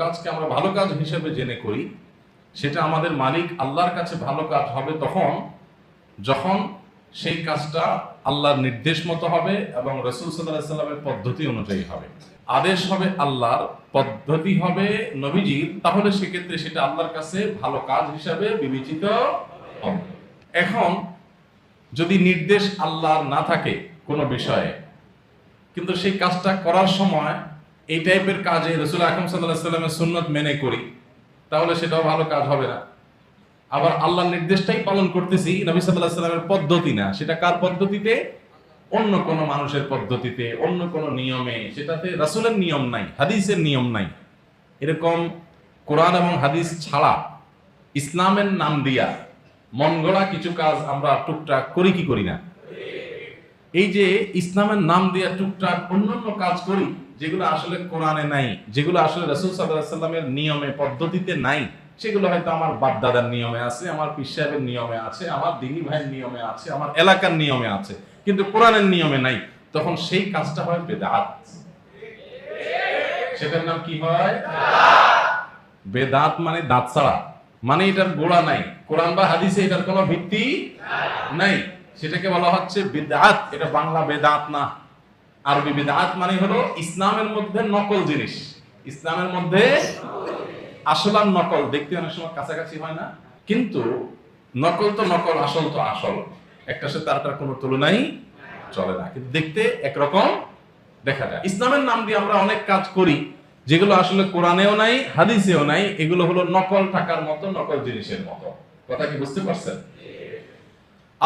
কাজকে আমরা ভালো কাজ হিসেবে জেনে করি, সেটা আমাদের মালিক আল্লাহর কাছে ভালো কাজ হবে তখন, যখন সেই কাজটা আল্লাহর নির্দেশ মতো হবে এবং রসুল সাল্লাহ সাল্লামের পদ্ধতি অনুযায়ী হবে। আদেশ হবে আল্লাহর, পদ্ধতি হবে নবীজির, তাহলে সেক্ষেত্রে সেটা আল্লাহর কাছে ভালো কাজ হিসাবে বিবেচিত হবে। এখন, যদি নির্দেশ আল্লাহর না থাকে কোনো বিষয়ে, কিন্তু সেই কাজটা করার সময় এই টাইপের কাজে রসুল আকরম সাল্লামের সুন্নত মেনে করি, তাহলে সেটাও ভালো কাজ হবে না। আবার আল্লাহর নির্দেশটাই পালন করতেছি, নবী সাল্লাহ সাল্লামের পদ্ধতি না। সেটা কার পদ্ধতিতে? অন্য কোনো মানুষের পদ্ধতিতে, অন্য কোনো নিয়মে। সেটাতে রাসূলের নিয়ম নাই, হাদিসের নিয়ম নাই। এরকম কোরআন এবং হাদিস ছাড়া ইসলামের নাম দিয়া মন গড়া কিছু কাজ আমরা টুকটাক করি কি করি না? এই যে ইসলামের নাম দিয়ে টুকটাক অন্যান্য কাজ করি, যেগুলো আসলে কোরআনে নাই, যেগুলো আসলে রসুল সাল্লামের নিয়মে, পদ্ধতিতে নাই, সেগুলো হয়তো আমার বাপদাদার নিয়মে আছে, আমার পিস সাহেবের নিয়মে আছে, আমার দিনী ভাইয়ের নিয়মে আছে, আমার এলাকার নিয়মে আছে, কিন্তু কোরআনের নিয়মে নাই, তখন সেই কাজটা হয় বেদাত সেটার নাম কি হয়? বেদাত মানে দাঁত ছাড়া মানে এটার গোড়া নাই। কোরআন বা হাদিসে এটার কোনো ভিত্তি নাই। সেটাকে বলা হচ্ছে বিদাত এটা বাংলা বেদাত না। আরবি বিদাত মানে হলো ইসলামের মধ্যে নকল জিনিস। ইসলামের মধ্যে আসল আর নকল। দেখতে অনেক সময় কাছাকাছি হয় না। কিন্তু নকল তো নকল, আসল তো আসল। একটা সাথে তারটার কোনো তুলনাই চলে না। কিন্তু দেখতে একরকম দেখা যায়। ইসলামের নাম দিয়ে আমরা অনেক কাজ করি। যেগুলো আসলে কোরআনেও নাই, হাদিসেও নাই। এগুলো হলো নকল টাকার মতো, নকল জিনিসের মতো। কথা কি বুঝতে পারছেন?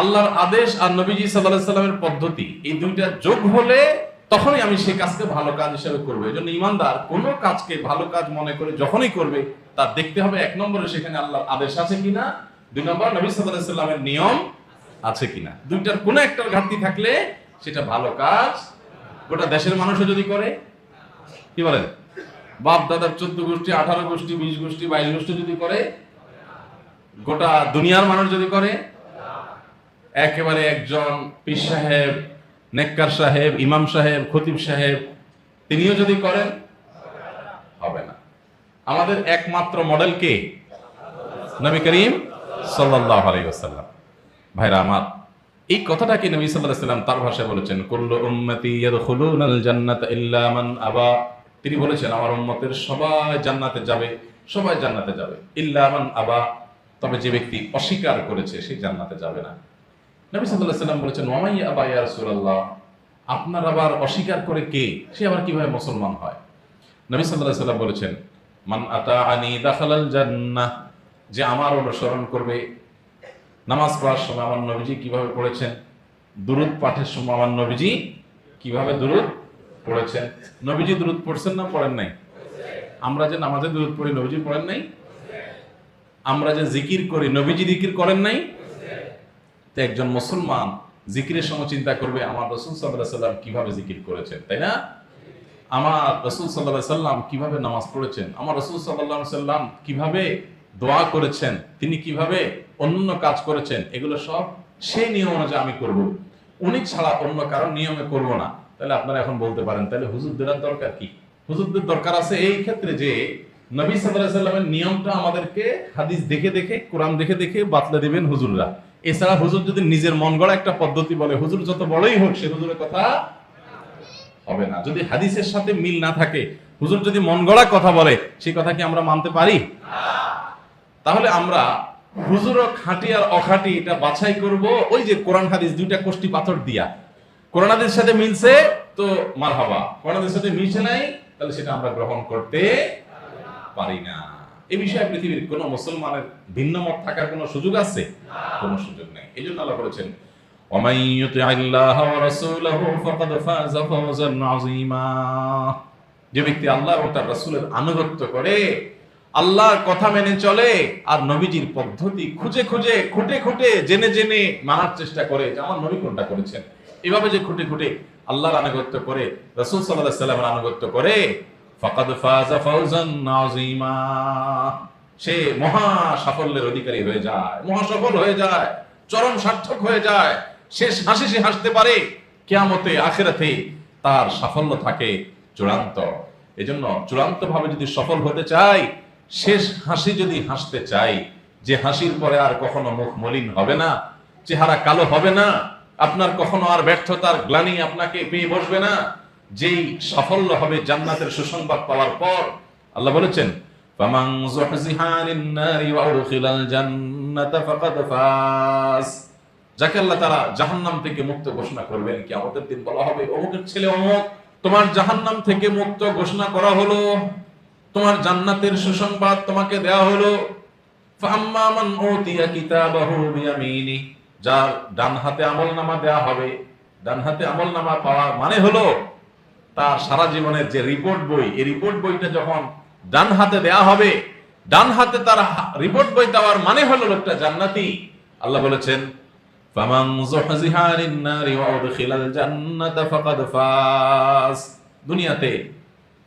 আল্লাহর আদেশ আর নবীজি সাল্লাহ সাল্লামের পদ্ধতি, এই দুইটা যোগ হলে তখনই আমি সেই কাজকে ভালো কাজ হিসেবে করব। এই জন্য ইমানদার কোনো কাজকে ভালো কাজ মনে করে যখনই করবে, তার দেখতে হবে এক নম্বরে সেখানে আল্লাহর আদেশ আছে কিনা, দুই নম্বর নবী সাল্লাহ সাল্লামের নিয়ম আছে কিনা। দুইটার কোনো একটার ঘাটতি থাকলে সেটা ভালো কাজ, গোটা দেশের মানুষও যদি করে, কি বলেন? বাপ দাদার চোদ্দ গোষ্ঠী, আঠারো গোষ্ঠী, বিশ গোষ্ঠী, বাইশ গোষ্ঠী যদি করে, গোটা দুনিয়ার মানুষ যদি করে একেবারে একজন পীর সাহেব, নেককার সাহেব, ইমাম সাহেব, খতিব সাহেব, তিনিও যদি করেন, হবে না। আমাদের একমাত্র মডেল কে? নবী করিম সাল্লাল্লাহু আলাইহি ওয়াসাল্লাম। ভাইরা আমার, এই কথাটাকে নবী সাল্লাল্লাহু আলাইহি তার ভাষায় বলেছেন? কুল্লু উম্মতি জান্নাতা ইল্লা আবা। তিনি বলেছেন, আমার উম্মতের সবাই জান্নাতে যাবে, সবাই জান্নাতে যাবে। ইল্লা মান আবা। তবে যে ব্যক্তি অস্বীকার করেছে, সে জান্নাতে যাবে না। নবী আলাইহি সাল্লাম বলেছেন, ওয়ামাই আবা ইয়া রাসূলুল্লাহ? আপনার আবার অস্বীকার করে কে? সে আবার কীভাবে মুসলমান হয়? নবী আলাইহি সাল্লাম বলেছেন, মান আতাআনি দাখালাল জান্নাহ। যে আমার অনুসরণ করবে। নামাজ পড়ার সময় আমার নবীজি কীভাবে পড়েছেন? দুরুদ পাঠের সময় আমার নবীজি কীভাবে দুরুদ পড়েছেন? নবীজি দুরুদ পড়ছেন না পড়েন নাই? আমরা যে নামাজে দুরুদ পড়ি, নবীজি পড়েন নাই? আমরা যে জিকির করি, নবীজি জিকির করেন নাই? তো একজন মুসলমান জিকিরের সময় চিন্তা করবে, আমার রসুল সাল্লাহ সাল্লাম কীভাবে জিকির করেছেন? তাই না? আমার রসুল সাল্লাহ সাল্লাম কীভাবে নামাজ পড়েছেন? আমার রসুল সাল্লাহ সাল্লাম কীভাবে দোয়া করেছেন? তিনি কীভাবে অন্য কাজ করেছেন? এগুলো সব সেই নিয়ম অনুযায়ী আমি করব। উনি ছাড়া অন্য কারণ নিয়মে করব না। তাহলে আপনারা এখন বলতে পারেন, তাহলে হুজুরদের আর দরকার কি? হুজুরদের দরকার আছে এই ক্ষেত্রে যে নবী সাল্লাহ সাল্লামের নিয়মটা আমাদেরকে হাদিস দেখে দেখে, কোরআন দেখে দেখে বাতলে দিবেন হুজুররা। এছাড়া হুজুর যদি নিজের মন গড়া একটা পদ্ধতি বলে, হুজুর যত বড়ই হোক, সে হুজুরের কথা হবে না। যদি হাদিসের সাথে মিল না থাকে, হুজুর যদি মন গড়া কথা বলে সেই কথা কি আমরা মানতে পারি? তাহলে আমরা হুজুর খাঁটি আর অখাঁটি এটা বাছাই করব। ওই যে কোরআন হাদিস, দুইটা কোষ্টি পাথর দিয়া। কোরআন হাদিসের সাথে মিলছে তো মার হাবা কোরআন হাদিসের সাথে মিলছে নাই, তাহলে সেটা আমরা গ্রহণ করতে পারি না। এই বিষয়ে পৃথিবীর কোন মুসলমানের ভিন্ন মত থাকার কোনো সুযোগ আছে? কোনো সুযোগ নেই এই জন্য আল্লাহ বলেছেন ومن يطع الله ورسوله فقد فاز فوزا عظيما যে ব্যক্তি আল্লাহ ও তার রাসূলের আনুগত্য করে আল্লাহর কথা মেনে চলে আর নবীজির পদ্ধতি খুঁজে খুঁজে খুঁটে খুঁটে জেনে জেনে মানার চেষ্টা করে যে আমার নবী কোনটা করেছেন এভাবে যে খুঁটে খুঁটে আল্লাহর আনুগত্য করে রাসূল সাল্লাল্লাহু আলাইহি সাল্লামের আনুগত্য করে ফাকাদ ফাজা ফাওজান আযীমা সে মহা সাফল্যের অধিকারী হয়ে যায়, মহা সফল হয়ে যায়, চরম সার্থক হয়ে যায়, শেষ হাসি সে হাসতে পারে, কেয়ামতে, আখেরাতে তার সাফল্য থাকে চূড়ান্ত। এজন্য চূড়ান্ত ভাবে যদি সফল হতে চাই, শেষ হাসি যদি হাসতে চাই, যে হাসির পরে আর কখনো মুখ মলিন হবে না, চেহারা কালো হবে না, আপনার কখনো আর ব্যর্থতার গ্লানি আপনাকে পেয়ে বসবে না, যেই সাফল্য হবে জান্নাতের সুসংবাদ পাওয়ার পর, আল্লাহ বলেছেন যুহজিহা আনিন নারি ওয়া উদখিলাল জান্নাতা ফাকাদ ফাজ যাকে আল্লাহ তারা জাহান্নাম থেকে মুক্ত ঘোষণা করবেন কি আমাদের দিন বলা হবে, অমুকের ছেলে অমুক, তোমার জাহান্নাম থেকে মুক্ত ঘোষণা করা হলো, তোমার জান্নাতের সুসংবাদ তোমাকে দেওয়া হলো। ফাম্মা মান উতিয়া কিতাবাহু বিয়ামিনি, যার ডান হাতে আমলনামা দেওয়া হবে, ডান হাতে আমলনামা পাওয়া মানে হলো, তার সারা জীবনের যে রিপোর্ট বই, এই রিপোর্ট বইটা যখন ডান হাতে দেয়া হবে। ডান হাতে তার রিপোর্ট বই দেওয়ার মানে হলো লোকটা জান্নাতি। আল্লাহ বলেছেন দুনিয়াতে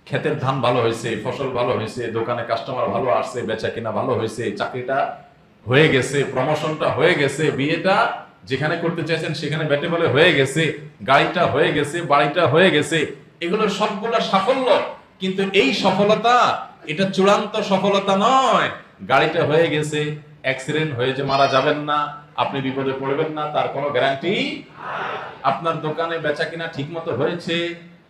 ক্ষেতের ধান ভালো হয়েছে, ফসল ভালো হয়েছে, দোকানে কাস্টমার ভালো আসছে, বেচা কিনা ভালো হয়েছে, চাকরিটা হয়ে গেছে প্রমোশনটা হয়ে গেছে, বিয়েটা যেখানে করতে চাইছেন সেখানে ব্যাটে বলে হয়ে গেছে, গাড়িটা হয়ে গেছে, বাড়িটা হয়ে গেছে। এগুলো সবগুলো সাফল্য। কিন্তু এই সফলতা, এটা চূড়ান্ত সফলতা নয়। গাড়িটা হয়ে গেছে অ্যাক্সিডেন্ট হয়ে যে মারা যাবেন না, আপনি বিপদে পড়বেন না, তার কোনো গ্যারান্টি আপনার দোকানে বেচা কিনা ঠিক মতো হয়েছে,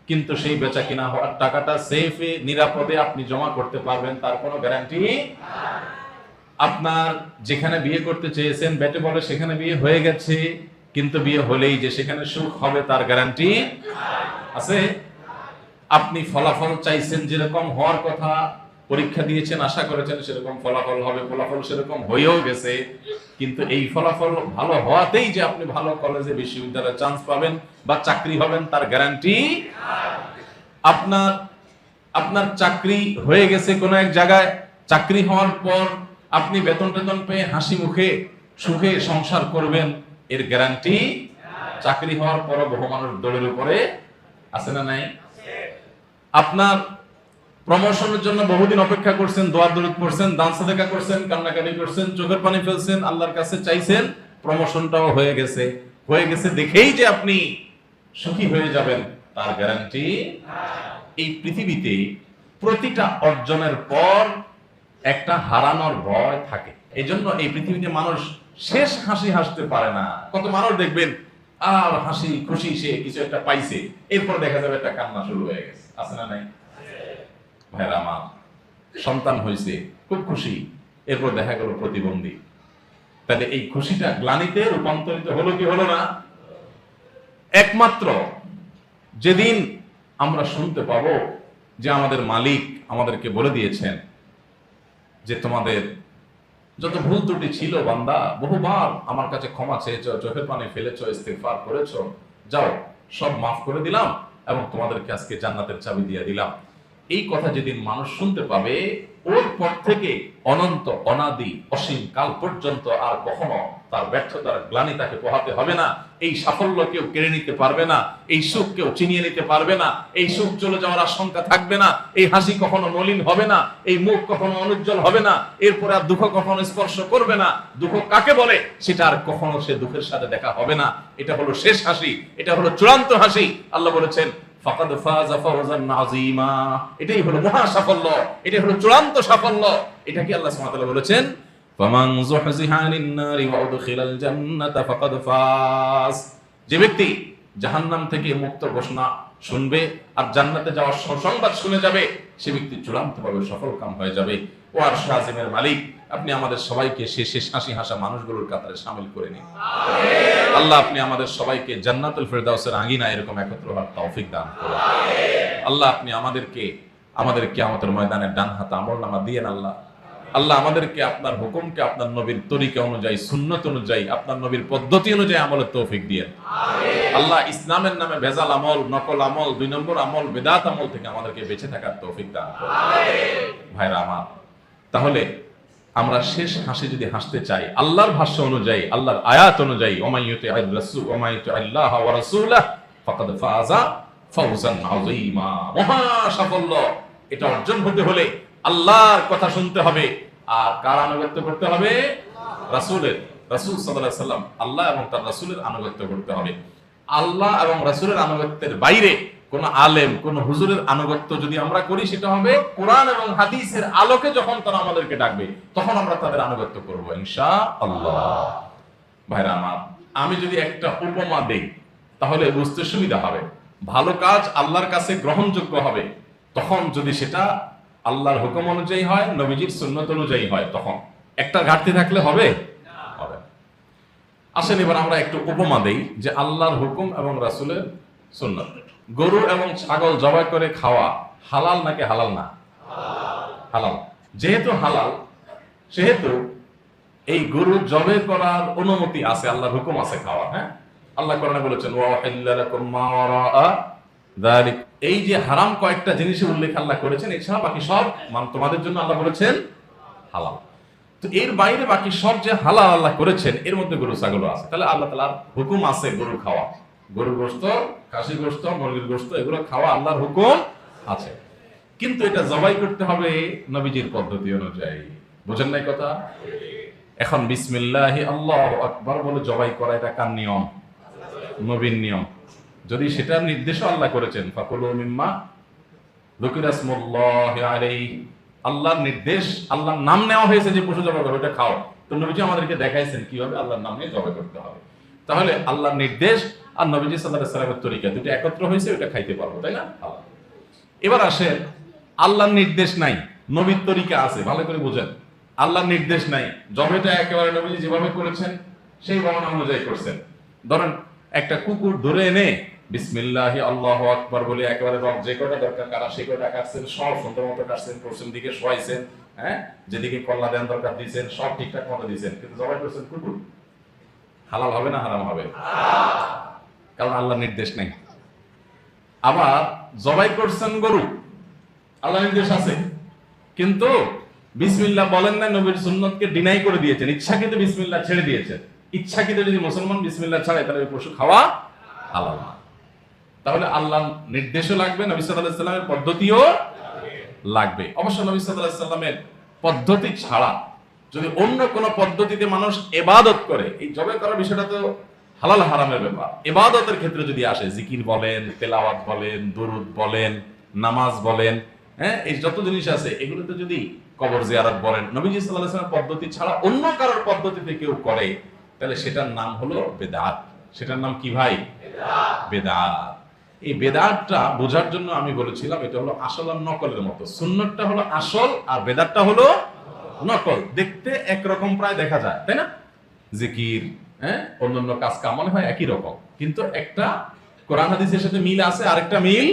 কিন্তু সেই বেচা কিনা হওয়ার টাকাটা সেফে নিরাপদে আপনি জমা করতে পারবেন, তার কোনো গ্যারান্টি আপনার যেখানে বিয়ে করতে চেয়েছেন, বেটে বলে সেখানে বিয়ে হয়ে গেছে, কিন্তু বিয়ে হলেই যে সেখানে সুখ হবে, তার গ্যারান্টি আছে। আপনি ফলাফল চাইছেন যেরকম হওয়ার কথা, পরীক্ষা দিয়েছেন, আশা করেছেন সেরকম ফলাফল হবে, ফলাফল সেরকম হয়েও গেছে। কিন্তু এই ফলাফল ভালো হওয়াতেই যে আপনি ভালো কলেজে বিশ্ববিদ্যালয়ে চান্স পাবেন বা চাকরি হবেন, তার গ্যারান্টি আপনার আপনার চাকরি হয়ে গেছে কোনো এক জায়গায়। চাকরি হওয়ার পর আপনি বেতন টেতন পেয়ে হাসি মুখে সুখে সংসার করবেন, এর গ্যারান্টি চাকরি হওয়ার পর বহু মানুষ দৌড়ের উপরে আছে না নাই? আপনার প্রমোশনের জন্য বহুদিন অপেক্ষা করছেন দোয়ার দরুদ পড়ছেন, দান সাদেকা করছেন, কান্নাকাটি করছেন, চোখের পানি ফেলছেন, আল্লাহর কাছে চাইছেন প্রমোশনটাও হয়ে গেছে। হয়ে গেছে দেখেই যে আপনি সুখী হয়ে যাবেন, তার গ্যারান্টি এই পৃথিবীতে প্রতিটা অর্জনের পর একটা হারানোর ভয় থাকে। এই জন্য এই পৃথিবীতে মানুষ শেষ হাসি হাসতে পারে না। কত মানুষ দেখবেন আর হাসি, খুশি সে কিছু একটা পাইছে। এরপর দেখা যাবে একটা কান্না শুরু হয়ে গেছে। আছে না নাই? ভাইরা আমার, সন্তান হয়েছে খুব খুশি। এরপর দেখা গেল প্রতিবন্ধী। তাহলে এই খুশিটা গ্লানিতে রূপান্তরিত হলো কি হলো না? একমাত্র যেদিন আমরা শুনতে পাবো যে আমাদের মালিক আমাদেরকে বলে দিয়েছেন যে তোমাদের যত ভুল ত্রুটি ছিল বান্দা, বহুবার আমার কাছে ক্ষমা চেয়েছ, চোখের পানি ফেলেছ ইস্তেফার করেছ। যাও, সব মাফ করে দিলাম এবং তোমাদেরকে আজকে জান্নাতের চাবি দিয়ে দিলাম। এই কথা যেদিন মানুষ শুনতে পাবে, ওর পর থেকে অনন্ত, অনাদি, অসীম কাল পর্যন্ত আর কখনো তার ব্যর্থতার গ্লানি তাকে পোহাতে হবে না। এই সাফল্য কেউ কেড়ে নিতে পারবে না, এই সুখ কেউ চিনিয়ে নিতে পারবে না, এই সুখ চলে যাওয়ার আশঙ্কা থাকবে না, এই হাসি কখনো মলিন হবে না, এই মুখ কখনো অনুজ্জ্বল হবে না, এরপরে আর দুঃখ কখনো স্পর্শ করবে না। দুঃখ কাকে বলে? সেটা আর কখনো সে দুঃখের সাথে দেখা হবে না। এটা হলো শেষ হাসি, এটা হলো চূড়ান্ত হাসি। আল্লাহ বলেছেন ফাকাদ ফাজা ফাওজান আযীমা। এটাই হলো মহা সাফল্য, এটাই হলো চূড়ান্ত সাফল্য। এটা কি আল্লাহ সুবহানাহু ওয়া বলেছেন, ফামান যুহজিহা আনিন ওয়া উদখিলাল জান্নাতা ফাকাদ ফাজ। যে ব্যক্তি জাহান্নাম থেকে মুক্ত ঘোষণা শুনবে আর জান্নাতে যাওয়ার সংবাদ শুনে যাবে, সে ব্যক্তি চূড়ান্তভাবে সফল কাম হয়ে যাবে। ও আর শাহিমের মালিক আপনি আমাদের সবাইকে সে শেষ হাসি হাসা মানুষগুলোর কাতারে সামিল করে নিন। আল্লাহ আপনি আমাদের সবাইকে জান্নাতুল ফেরদাউসের আঙ্গিনা এরকম একত্র হওয়ার তৌফিক দান করুন। আল্লাহ আপনি আমাদেরকে, আমাদের কিয়ামতের ময়দানের ডান হাতে আমল নামা দিয়েন আল্লাহ। আল্লাহ আমাদেরকে আপনার হুকুমকে, আপনার নবীর তরিকা অনুযায়ী, সুন্নত অনুযায়ী, আপনার নবীর পদ্ধতি অনুযায়ী আমলের তৌফিক দিয়েন আল্লাহ ইসলামের নামে ভেজাল আমল, নকল আমল, দুই নম্বর আমল, বেদাত আমল থেকে আমাদেরকে বেঁচে থাকার তৌফিক দান ভাইরা আমার, তাহলে আমরা শেষ হাসি যদি হাসতে চাই, আল্লাহর ভাষ্য অনুযায়ী, আল্লাহর আয়াত অনুযায়ী ওমাইয়ুতি রাসূল ওমাইয়ুতি আল্লাহ ওয়া রাসূলাহ, ফাকাদ ফাজা আযীমা। মহা সাফল্য। এটা অর্জন হতে হলে আল্লাহর কথা শুনতে হবে। আর কার আনুগত্য করতে হবে? রাসূলের। রাসূল সাল্লাল্লাহু সাল্লাম আল্লাহ এবং তার রাসূলের আনুগত্য করতে হবে। আল্লাহ এবং রাসূলের আনুগত্যের বাইরে কোন আলেম, কোন হুজুরের আনুগত্য যদি আমরা করি, সেটা হবে কোরআন এবং হাদিসের আলোকে যখন তারা আমাদেরকে ডাকবে, তখন আমরা তাদের আনুগত্য করব ইনশা আল্লাহ ভাইরা আমার, আমি যদি একটা উপমা দেই, তাহলে বুঝতে সুবিধা হবে। ভালো কাজ আল্লাহর কাছে গ্রহণযোগ্য হবে। তখন যদি সেটা আল্লাহর হুকুম অনুযায়ী হয়, নবীজির সুন্নত অনুযায়ী হয়, তখন। একটা ঘাটতি থাকলে হবে? হবে। আসেন এবার আমরা একটু উপমা দেই, যে আল্লাহর হুকুম এবং রাসূলের সুন্নত। গরু এবং ছাগল জবাই করে খাওয়া হালাল নাকি হালাল না? হালাল। যেহেতু হালাল, সেহেতু এই গরু জবে করার অনুমতি আছে, আল্লাহর হুকুম আছে খাওয়া হ্যাঁ? আল্লাহ কোরআনে বলেছেন এই যে হারাম কয়েকটা জিনিসের উল্লেখ আল্লাহ করেছেন, এছাড়া বাকি সব মান তোমাদের জন্য আল্লাহ বলেছেন হালাল। তো এর বাইরে বাকি সব যে হালাল আল্লাহ করেছেন, এর মধ্যে গরু, ছাগলও আছে। তাহলে আল্লাহ তাআলার হুকুম আছে গরু খাওয়া। গরুর গোশত খাসির গোস্ত মুরগির গোস্ত, এগুলো খাওয়া আল্লাহর হুকুম আছে। কিন্তু এটা জবাই করতে হবে নবীজির পদ্ধতি অনুযায়ী। বুঝেন নাই কথা? এখন বিসমিল্লাহি, আল্লাহ আকবার বলে জবাই করা এটা কার নিয়ম? নবীন নিয়ম। যদি সেটার নির্দেশ আল্লাহ করেছেন, ফাকুলু মিম্মা যুকিরাসমুল্লাহি আলাইহি, আল্লাহর নির্দেশ, আল্লাহর নাম নেওয়া হয়েছে যে পশু জবাই করো, ওটা খাও। তো নবীজি আমাদেরকে দেখাইছেন কীভাবে আল্লাহর নাম জবাই করতে হবে। তাহলে আল্লাহর নির্দেশ আর নবীজি আলাইহি সাল্লামের তরিকা, দুটো একত্র হয়েছে ওটা খাইতে পারব, তাই না? এবার আসেন, আল্লাহর নির্দেশ নাই, নবীর তরিকা আছে, ভালো করে বুঝেন। আল্লাহর নির্দেশ নাই জবেটা একেবারে নবীজি যেভাবে করেছেন, সেই বর্ণনা অনুযায়ী করছেন। ধরেন, একটা কুকুর ধরে এনে, বিসমিল্লাহি, আল্লাহ আকবার বলে একেবারে রক যে কটা দরকার, কারা সে কটা কাটছেন, সব সুন্দর মতো কাটছেন, পশ্চিম দিকে শোয়াইছেন হ্যাঁ? যেদিকে কল্লা দেন দরকার দিয়েছেন, সব ঠিকঠাক মতো দিয়েছেন। কিন্তু জবাই করছেন কুকুর। হালাল হবে না হারাম হবে? কারণ আল্লাহর নির্দেশ নেই। আবার জবাই করছেন গরু আল্লাহ নির্দেশ আছে। কিন্তু বিসমিল্লাহ বলেন না নবীর সুন্নতকে ডিনাই করে দিয়েছেন। ইচ্ছাকৃত বিসমিল্লাহ ছেড়ে দিয়েছেন। ইচ্ছাকৃত যদি মুসলমান বিসমিল্লাহ ছাড়ে, তাহলে পশু খাওয়া হালাল না। তাহলে আল্লাহ নির্দেশও লাগবে, নবী আলাইহি সাল্লামের পদ্ধতিও লাগবে। অবশ্য নবী আলাইহি সাল্লামের পদ্ধতি ছাড়া যদি অন্য কোন পদ্ধতিতে মানুষ এবাদত করে, এই জবে করার বিষয়টা তো হালাল হারামের ব্যাপার। এবাদতের ক্ষেত্রে যদি আসে, জিকির বলেন, তেলাওয়াত বলেন, দরুদ বলেন, নামাজ বলেন হ্যাঁ এই যত জিনিস আছে, এগুলোতে যদি কবর জিয়ারত বলেন, নবীজি সাল্লাল্লাহু পদ্ধতি ছাড়া অন্য কারোর পদ্ধতিতে কেউ করে, তাহলে সেটার নাম হলো বেদাত। সেটার নাম কি ভাই? বেদাত। এই বেদাতটা বোঝার জন্য আমি বলেছিলাম, এটা হলো আসল আর নকলের মতো। সুন্নতটা হলো আসল আর বেদাতটা হলো নকল। দেখতে একরকম প্রায় দেখা যায়, তাই না? জিকির হ্যাঁ? অন্যান্য কাজ কাম, মনে হয় একই রকম। কিন্তু একটা কোরআন হাদিসের সাথে মিল আছে, আরেকটা মিল